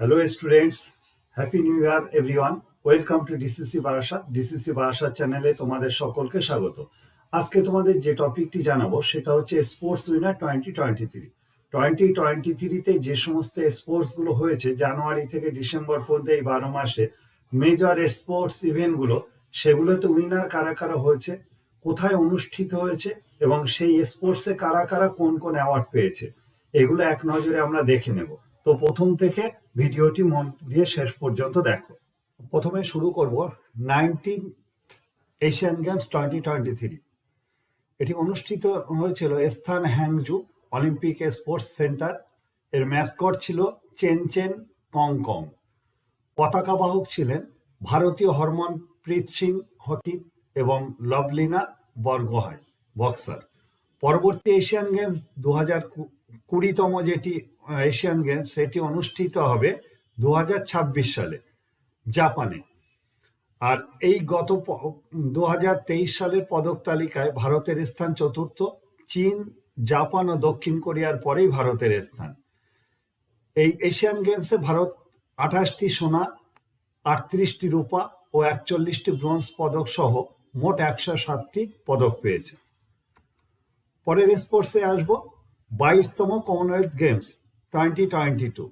Hello students, Happy New Year everyone. Welcome to DCC Barasat DCC Barasat চ্যানেলে তোমাদের সকলকে স্বাগত। আজকে তোমাদের যে টপিকটি জানাব সেটা হচ্ছে sports winner twenty twenty three twenty twenty থ্রিতে যে সমস্ত স্পোর্টসগুলো হয়েছে জানুয়ারি থেকে ডিসেম্বর পর্যন্ত এই বারো মাসে মেজর স্পোর্টস ইভেন্টগুলো সেগুলোতে উইনার কারা কারা হয়েছে কোথায় অনুষ্ঠিত হয়েছে এবং সেই স্পোর্টসে কারা কারা কোন কোন অ্যাওয়ার্ড পেয়েছে এগুলো এক নজরে আমরা দেখে নেব। তো প্রথম থেকে ভিডিওটি মন দিয়ে শেষ পর্যন্ত দেখো। প্রথমে শুরু করব nineteen Asian Games twenty twenty three এটি অনুষ্ঠিত হয়েছিল স্থান হ্যাংজু অলিম্পিক স্পোর্টস সেন্টার। এর ম্যাসকট ছিল চেন চেন কং কং। পতাকা বাহক ছিলেন ভারতীয় হরমনপ্রীত সিং হকি এবং লভলিনা বরগোহাই, বক্সার। পরবর্তী এশিয়ান গেমস দু হাজার কুড়িতম যেটি এশিয়ান গেমস সেটি অনুষ্ঠিত হবে দু হাজার ছাব্বিশ সালে, জাপানে। আর এই গত দুহাজার তেইশ সালের পদক তালিকায় ভারতের স্থান চতুর্থ, চীন, জাপান ও দক্ষিণ কোরিয়ার পরেই ভারতের স্থান। এই এশিয়ান গেমসে ভারত আঠাশটি সোনা, আটত্রিশটি রূপা ও একচল্লিশটি ব্রোঞ্জ পদক সহ মোট একশো সাতটি পদক পেয়েছে। পরের স্পোর্টসে আসব। বাইশতম Commonwealth Games twenty twenty two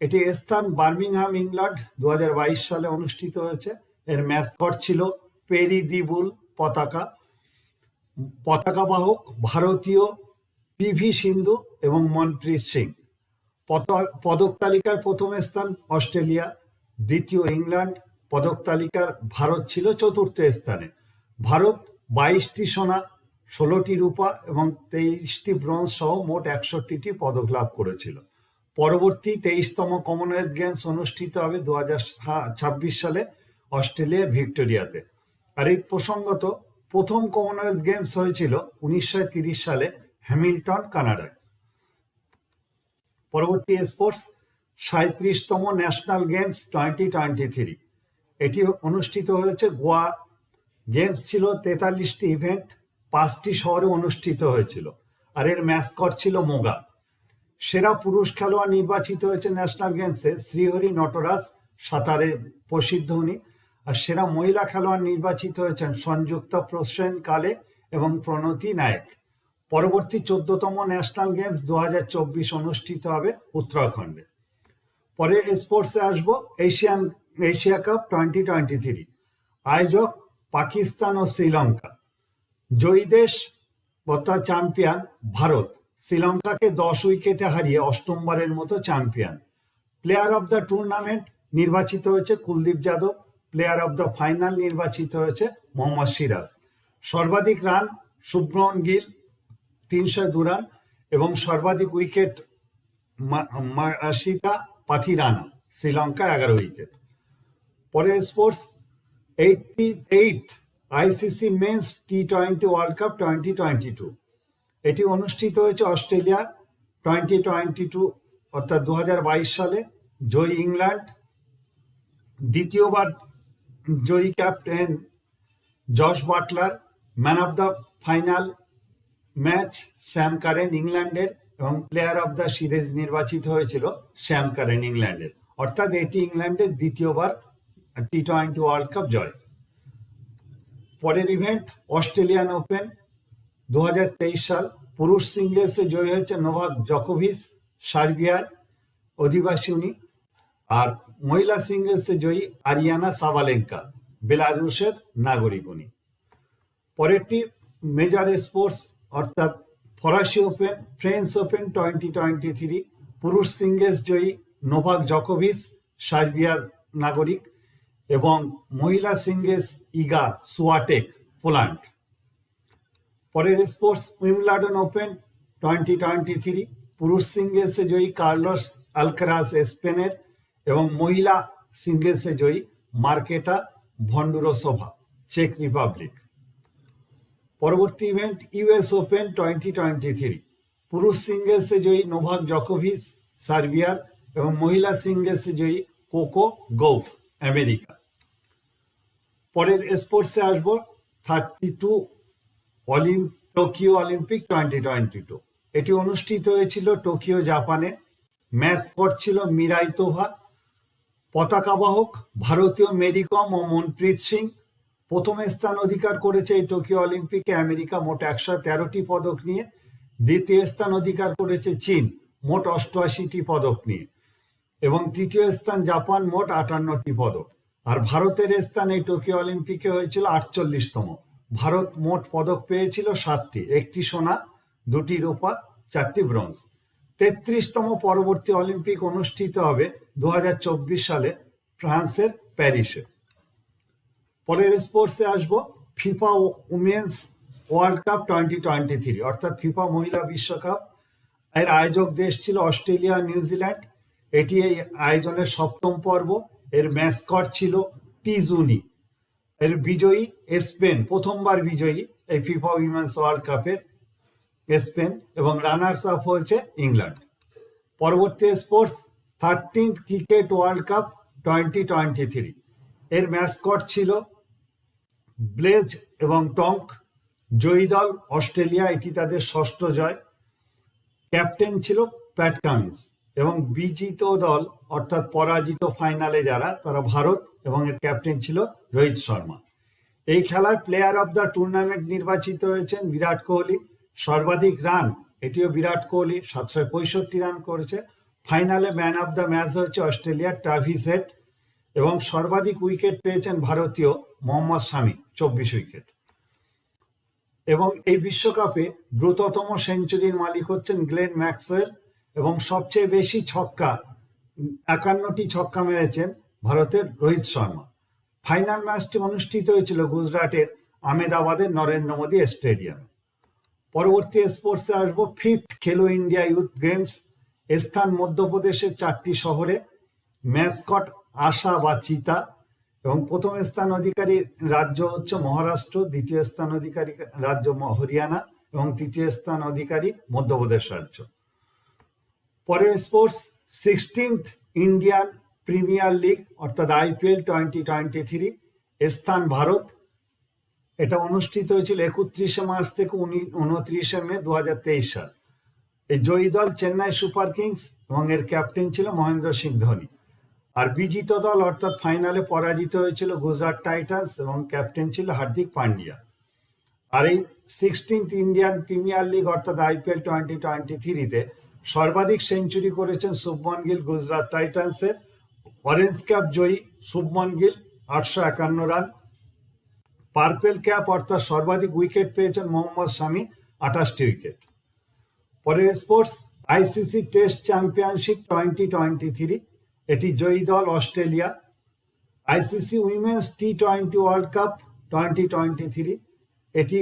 এটি স্থান বার্মিংহাম ইংল্যান্ড দু হাজার বাইশ সালে অনুষ্ঠিত হয়েছে। এর ম্যাসকট ছিল পেরি দিবুল পতাকা। পতাকা বাহক ভারতীয় পিভি সিন্ধু এবং মনপ্রীত সিং। পদক তালিকায় প্রথম স্থান অস্ট্রেলিয়া, দ্বিতীয় ইংল্যান্ড পদক তালিকার ভারত ছিল চতুর্থ স্থানে। ভারত বাইশটি সোনা ষোলোটি রূপা এবং তেইশটি ব্রোঞ্জ সহ মোট একষট্টিটি পদক লাভ করেছিল। পরবর্তী তেইশতম কমনওয়েলথ গেমস অনুষ্ঠিত হবে দু ছাব্বিশ সালে অস্ট্রেলিয়ার ভিক্টোরিয়াতে। আর এই প্রসঙ্গত প্রথম কমনওয়েলথ গেমস হয়েছিল উনিশশো সালে হ্যামিল্টন, কানাডায়। পরবর্তী sports সাঁত্রিশতম National Games twenty twenty three. এটি অনুষ্ঠিত হয়েছে গোয়া। গেমস ছিল তেতাল্লিশটি ইভেন্ট পাঁচটি শহরে অনুষ্ঠিত হয়েছিল, আর এর ম্যাসকট ছিল মোগা। সেরা পুরুষ খেলোয়াড় নির্বাচিত হয়েছে ন্যাশনাল গেমসে শ্রীহরি, নটরাজ, সাঁতারে প্রসিদ্ধ উনি। আর সেরা মহিলা খেলোয়াড় নির্বাচিত হয়েছেন সংযুক্তা প্রসেন কালে এবং প্রণতি নায়ক। পরবর্তী চোদ্দতম ন্যাশনাল গেমস দু হাজার চব্বিশ অনুষ্ঠিত হবে উত্তরাখণ্ডে। পরে স্পোর্টসে আসব Asian Asia Cup twenty twenty three আয়োজক পাকিস্তান ও শ্রীলঙ্কা। জয়ী দেশ তথা চ্যাম্পিয়ন ভারত। শ্রীলঙ্কাকে দশ উইকেটে হারিয়ে অষ্টমবারের মতো champion player of the tournament নির্বাচিত হয়েছে Kuldeep Yadav. Player of the final নির্বাচিত হয়েছে মোহাম্মদ সিরাজ। সর্বাধিক রান শুভ্রন গিল, তিনশো দু রান এবং সর্বাধিক উইকেট মাসিকা পাথিরানা শ্রীলঙ্কা এগারো উইকেট পরে sports eighty eight ICC men's T twenty World Cup twenty twenty two এটি অনুষ্ঠিত হয়েছে অস্ট্রেলিয়া টোয়েন্টি টোয়েন্টি টু অর্থাৎ দু হাজার বাইশ সালে। জয়ী ইংল্যান্ড। দ্বিতীয়বার জয়ী captain Jos Buttler. Man of the final match Sam Curran ইংল্যান্ডের এবং প্লেয়ার অফ দ্য সিরিজ নির্বাচিত হয়েছিল শ্যাম কারেন ইংল্যান্ডের। অর্থাৎ এটি ইংল্যান্ডের দ্বিতীয়বার টি টোয়েন্টি ওয়ার্ল্ড কাপ জয়। পরের ইভেন্ট অস্ট্রেলিয়ান ওপেন দু হাজার তেইশ সাল, পুরুষ সিঙ্গেলসে জয়ী হয়েছে নোভাক জকোভিচ, সার্বিয়ার অধিবাসী উনি। আর মহিলা সিঙ্গেলসে জয়ী আরিয়ানা সাবালেঙ্কা, বেলারুশের নাগরিক উনি। পরেরটি মেজর স্পোর্টস অর্থাৎ ফরাসি Open French Open twenty twenty three পুরুষ সিঙ্গেলস জয়ী নোভাক জকোভিচ, সার্বিয়ার নাগরিক। এবং মহিলা সিঙ্গেস ইগা সুয়াটেক, পোল্যান্ড। পরের sports Wimbledon Open twenty twenty three. পুরুষ সিঙ্গেলসে জয়ী কার্লোস আলকারাস, স্পেনের, এবং মহিলা সিঙ্গেলসে জয়ী মার্কেটা ভন্ডুরোসোভা, চেক রিপাবলিক। পরবর্তী event US Open twenty twenty three. পুরুষ সিঙ্গেলসে জয়ী নোভাক জকোভিস সার্বিয়ার, এবং মহিলা সিঙ্গেলসে জয়ী কোকো গৌফ, আমেরিকা। পরের স্পোর্টসে আসব thirty two অলিম Tokyo Olympic twenty twenty two এটি অনুষ্ঠিত হয়েছিল টোকিও জাপানে ম্যাচ ছিল মিরাই তোভা পতাকাবাহক ভারতীয় মেরিকম ও মনপ্রীত সিং। প্রথম স্থান অধিকার করেছে এই টোকিও অলিম্পিকে আমেরিকা মোট একশো তেরোটি পদক নিয়ে। দ্বিতীয় স্থান অধিকার করেছে চীন, মোট অষ্টআশিটি পদক নিয়ে। এবং তৃতীয় স্থান জাপান, মোট আটান্নটি পদক। আর ভারতের স্থান এই টোকিও অলিম্পিকে হয়েছিল আটচল্লিশতম। ভারত মোট পদক পেয়েছিল সাতটি, একটি সোনা, দুটি রূপা, চারটি ব্রোঞ্জ। তেত্রিশতম পরবর্তী অলিম্পিক অনুষ্ঠিত হবে দুহাজার চব্বিশ সালে ফ্রান্সের প্যারিসে। পরের স্পোর্টসে আসব, FIFA women's World Cup twenty twenty three, অর্থাৎ ফিফা মহিলা বিশ্বকাপ। এর আয়োজক দেশ ছিল অস্ট্রেলিয়া, নিউজিল্যান্ড। এটি এই আয়োজনের সপ্তম পর্ব। এর ম্যাসকট ছিল টিজুনি। এর বিজয়ী স্পেন, প্রথমবার বিজয়ী এই ফিফা উইমেন্স ওয়ার্ল্ড কাপের স্পেন এবং রানার্স আপ হয়েছে ইংল্যান্ড। পরবর্তী sports thirteenth cricket World Cup twenty twenty three এর ম্যাসকট ছিল ব্লেজ এবং টঙ্ক জয়ী দল অস্ট্রেলিয়া, এটি তাদের ষষ্ঠ জয়। ক্যাপ্টেন ছিল প্যাট কামিন্স এবং বিজিত দল, অর্থাৎ পরাজিত ফাইনালে যারা, তারা ভারত এবং এর ক্যাপ্টেন ছিল রোহিত শর্মা। এই খেলায় প্লেয়ার অফ দ্য টুর্নামেন্ট নির্বাচিত হয়েছেন বিরাট কোহলি। সর্বাধিক রান এটিও বিরাট কোহলি সাতশো পঁয়ষট্টি রান করেছে। ফাইনালে ম্যান অফ দ্য ম্যাচ হয়েছে অস্ট্রেলিয়ার ট্রাভিস হেড এবং সর্বাধিক উইকেট পেয়েছেন ভারতীয় মোহাম্মদ শামি, চব্বিশ উইকেট এবং এই বিশ্বকাপে দ্রুততম সেঞ্চুরির মালিক হচ্ছেন গ্লেন ম্যাক্সওয়েল। এবং সবচেয়ে বেশি ছক্কা, একান্নটি ছক্কা মেরেছেন ভারতের রোহিত শর্মা। ফাইনাল ম্যাচটি অনুষ্ঠিত হয়েছিল গুজরাটের আমেদাবাদের নরেন্দ্র মোদী স্টেডিয়ামে। পরবর্তী স্পোর্টসে আসব, ফিফথ খেলো ইন্ডিয়া ইউথ গেমস, স্থান মধ্যপ্রদেশের চারটি শহরে। ম্যাসকট আশা বা চিতা এবং প্রথম স্থান অধিকারী রাজ্য হচ্ছে মহারাষ্ট্র, দ্বিতীয় স্থান অধিকারী রাজ্য হরিয়ানা এবং তৃতীয় স্থান অধিকারী মধ্যপ্রদেশ রাজ্য। পরে sports sixteenth Indian Premier League, অর্থাৎ আইপিএল টোয়েন্টি টোয়েন্টি থ্রি, স্থান ভারত। এটা অনুষ্ঠিত হয়েছিল একত্রিশে মার্চ থেকে উনি উনত্রিশে মে দু হাজার তেইশ সাল। এই জয়ী দল চেন্নাই সুপার কিংস এবং এর ক্যাপ্টেন ছিল মহেন্দ্র সিং ধোনি। আর বিজিত দল, অর্থাৎ ফাইনালে পরাজিত হয়েছিল গুজরাট টাইটান্স এবং ক্যাপ্টেন ছিল হার্দিক পান্ডিয়া। আর এই সিক্সটিন্থ ইন্ডিয়ান প্রিমিয়ার লিগ, অর্থাৎ আইপিএল টোয়েন্টি টোয়েন্টি থ্রিতে সর্বাধিক সেঞ্চুরি করেছেন শুভমন গিল গুজরাট টাইটান্সের অরেঞ্জ ক্যাপ জয়ী শুভমন গিল, আটশো একান্ন রান। পার্পেল ক্যাপ অর্থাৎ সর্বাধিক উইকেট পেয়েছেন মোহাম্মদ শামি, আঠাশটি উইকেট পরের sports ICC Test Championship twenty twenty three এটি জয়ী দল Australia. ICC women's T twenty World Cup twenty twenty three এটি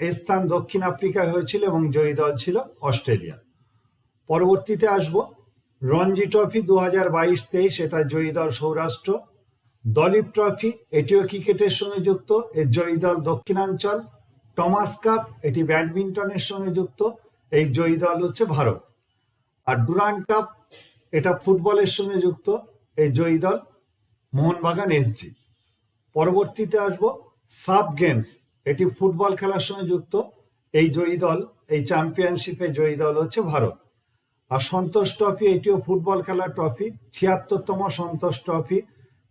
স্থান দক্ষিণ আফ্রিকায় হয়েছিল এবং জয়ী দল ছিল অস্ট্রেলিয়া। পরবর্তীতে আসব। রঞ্জি ট্রফি দু হাজার বাইশ তেইশ, এটা জয়ী দল সৌরাষ্ট্র। দলীপ ট্রফি, এটিও ক্রিকেটের সঙ্গে যুক্ত, এর জয়ী দল দক্ষিণাঞ্চল। টমাস কাপ, এটি ব্যাডমিন্টনের সঙ্গে যুক্ত, এই জয়ী দল হচ্ছে ভারত। আর ডুরান কাপ, এটা ফুটবলের সঙ্গে যুক্ত, এই জয়ী দল মোহনবাগান এসজি। পরবর্তীতে আসব, সাব গেমস, এটি ফুটবল খেলার সঙ্গে যুক্ত, এই জয়ী দল, এই চ্যাম্পিয়নশিপে জয়ী দল হচ্ছে ভারত। আর সন্তোষ ট্রফি, এটিও ফুটবল খেলার ট্রফি। ছিয়াত্তরতম সন্তোষ ট্রফি,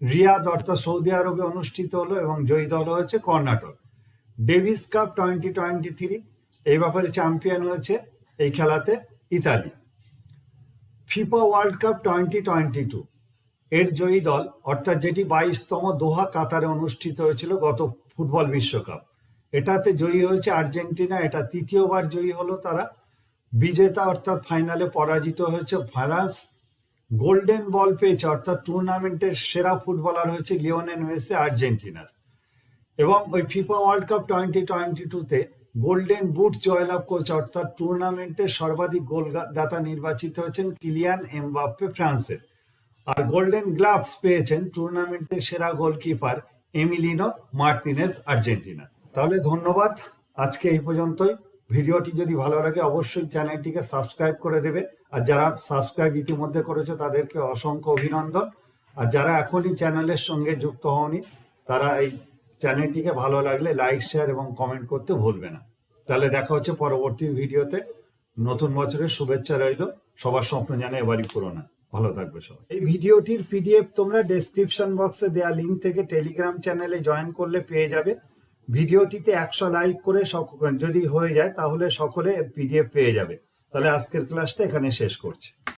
রিয়াদ অর্থাৎ সৌদি আরবে অনুষ্ঠিত হলো এবং জয়ী দল হয়েছে Karnataka. Davis Cup twenty twenty three, এই ব্যাপারে চ্যাম্পিয়ন হয়েছে এই খেলাতে Italy. FIFA World Cup twenty twenty two, এর জয়ী দল, অর্থাৎ যেটি বাইশতম দোহা কাতারে অনুষ্ঠিত হয়েছিল গত ফুটবল বিশ্বকাপ। এটাতে জয়ী হয়েছে আর্জেন্টিনা, এটা তৃতীয়বার জয়ী হলো তারা। বিজেতা অর্থাৎ ফাইনালে পরাজিত হয়েছে ফ্রান্স গোল্ডেন বল পেয়েছে অর্থাৎ টুর্নামেন্টের সেরা ফুটবলার হয়েছে লিওনেন মেসি, আর্জেন্টিনার। এবং ওই FIFA World Cup twenty twenty টুতে গোল্ডেন বুট জয়লাভ করেছে অর্থাৎ টুর্নামেন্টের সর্বাধিক গোলদাতা নির্বাচিত হয়েছেন কিলিয়ান এমবাপ্পে, ফ্রান্সের। আর গোল্ডেন গ্লাভস পেয়েছেন টুর্নামেন্টের সেরা গোলকিপার এমিলিনো মার্তিনেস আর্জেন্টিনা তাহলে ধন্যবাদ। আজকে এই পর্যন্তই। ভিডিওটি যদি ভালো লাগে, অবশ্যই চ্যানেলটিকে সাবস্ক্রাইব করে দেবে। আর যারা সাবস্ক্রাইব ইতিমধ্যে করেছে, তাদেরকে অসংখ্য অভিনন্দন। আর যারা এখনই চ্যানেলের সঙ্গে যুক্ত হওনি, তারা এই চ্যানেলটিকে ভালো লাগলে লাইক, শেয়ার এবং কমেন্ট করতে ভুলবে না। তাহলে দেখা হচ্ছে পরবর্তী ভিডিওতে। নতুন বছরের শুভেচ্ছা রইল। সবার স্বপ্ন জানে এবারই পুরো না ভালো থাকবে সবাই। এই ভিডিওটির পিডিএফ তোমরা ডেসক্রিপশন বক্সে দেওয়া লিঙ্ক থেকে টেলিগ্রাম চ্যানেলে জয়েন করলে পেয়ে যাবে। ভিডিওটিতে একশো লাইক করে যদি হয়ে যায়, তাহলে সকলে পিডিএফ পেয়ে যাবে। তাহলে আজকের ক্লাসটা এখানে শেষ করছি।